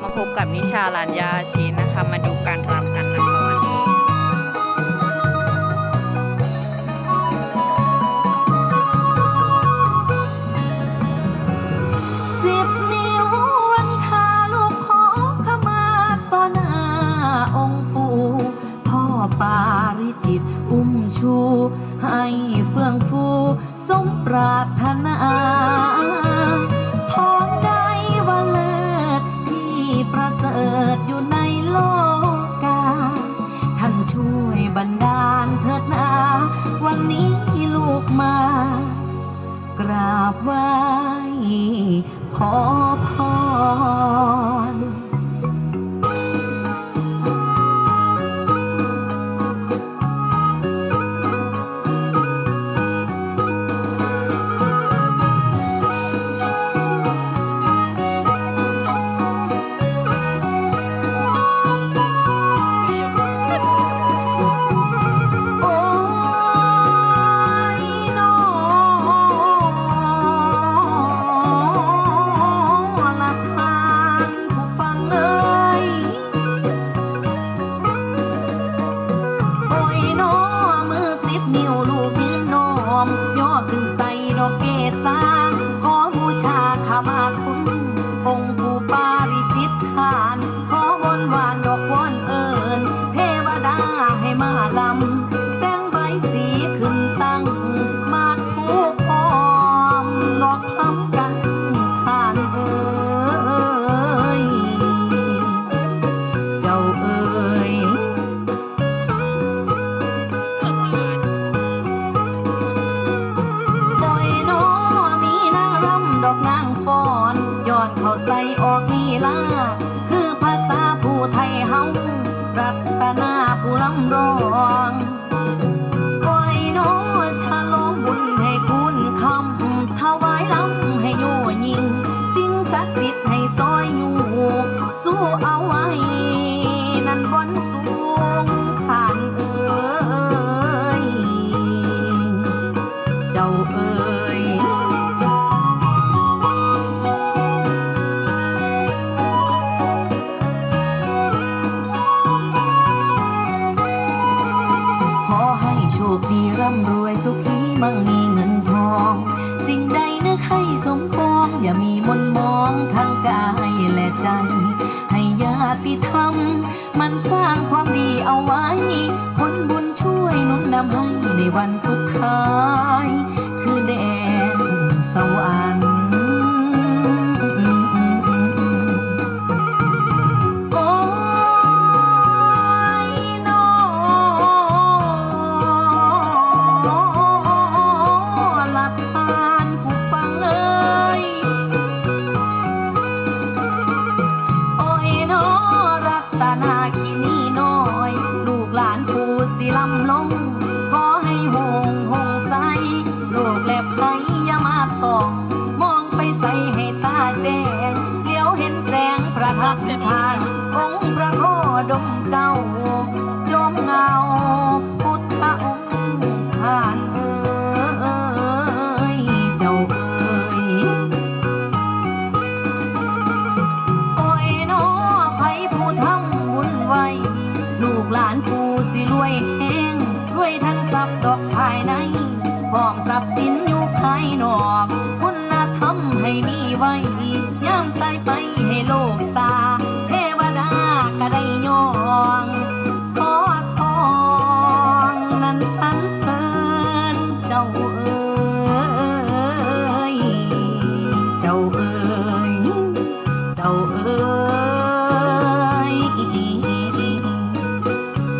มาพบกับนิชาลานยาชินนะคะ มาดูการท ราบไหว้ขอ ลา คือภาษาผู้ไทยเฮารัตนาผู้ลำรอง อง สิ่งใดนึกให้สมปอง อย่ามีมนมองทางกายและใจ ให้ญาติธรรม มันสร้างความดีเอาไว้ ผลบุญช่วยนุนนำให้ในวันสุดท้าย คือแด น้ำใส่ไปให้โลกตาเทวดาก็ได้ยองขอดทองนั้นสันเสริญเจ้าเอ๋ยเจ้าเอ๋ยเจ้าเอ๋ย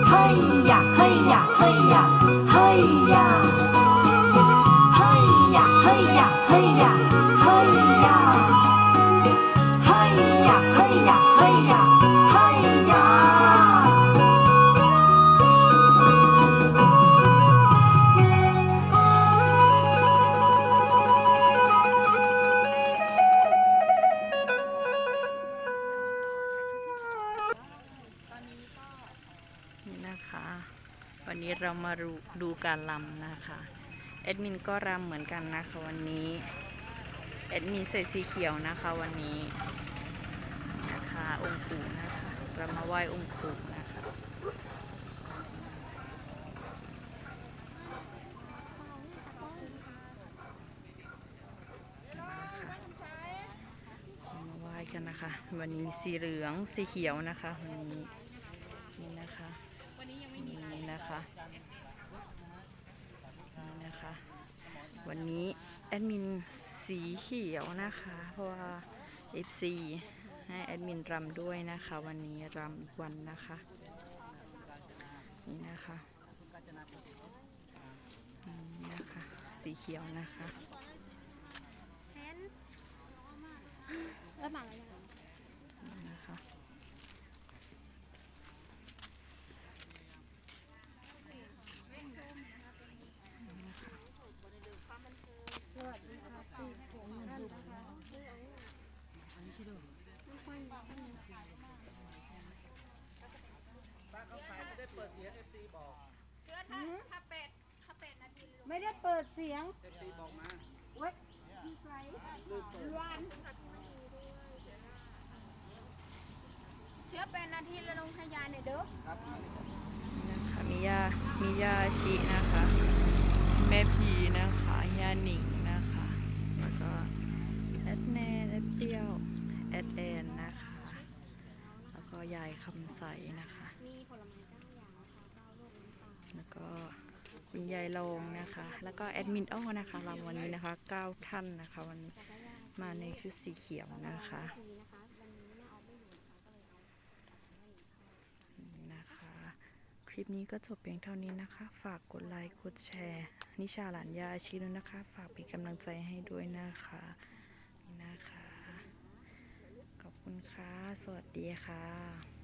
ให้ยากให้ยากให้ยากให้ยากให้ยากให้ยาให้ยา เรามาดูการลำนะคะแอดมินก็รำเหมือนกันนะคะวันนี้แอดมินใส่สีเขียวนะคะวันนี้นะคะองค์ปู่นะคะเรามาไหว้องค์ปู่นะคะมาไหว้กันนะคะ วันนี้สีเหลืองสีเขียวนะคะวันนี้ นะคะ วันนี้แอดมินสีเขียวนะคะ เพราะว่า FC ให้แอดมินรำด้วยนะคะ วันนี้รำอีกวันนะคะ นี่นะคะนี่นะคะ สีเขียวนะคะแทนเออหมาอะไรอย่าง นะคะ สวัสดีค่ะสี่ผมท่านนะคะไม่ค่อยมีท่าน ไม่ได้เปิด เอฟซีบอกมาเว้ยมีไฟร้านเชื้อเป็นนาทีละลงทยานเนี่ยเด้อนะคะมียามียาชีนะคะ แม่พีนะคะยาหนิงนะคะ แล้วก็แอดแนนแอดเปียวแอดแอนนะคะ แล้วก็ยายคำใสนะคะมีผลไม้เก้าอย่างค่ะเก้าลูกน้ำตาลแล้วก็ คุณยายลงนะคะ แล้วก็แอดมินอ้อนะคะรำวันนี้นะคะเก้าท่านนะคะ วันนี้มาในชุดสีเขียวนะคะนะคะ คลิปนี้ก็จบเพียงเท่านี้นะคะ ฝากกดไลค์กดแชร์ นิชาหลานยาอาชีด้วยนะคะ ฝากเป็นกำลังใจให้ด้วยนะคะนี่นะคะ ขอบคุณค่ะ สวัสดีค่ะ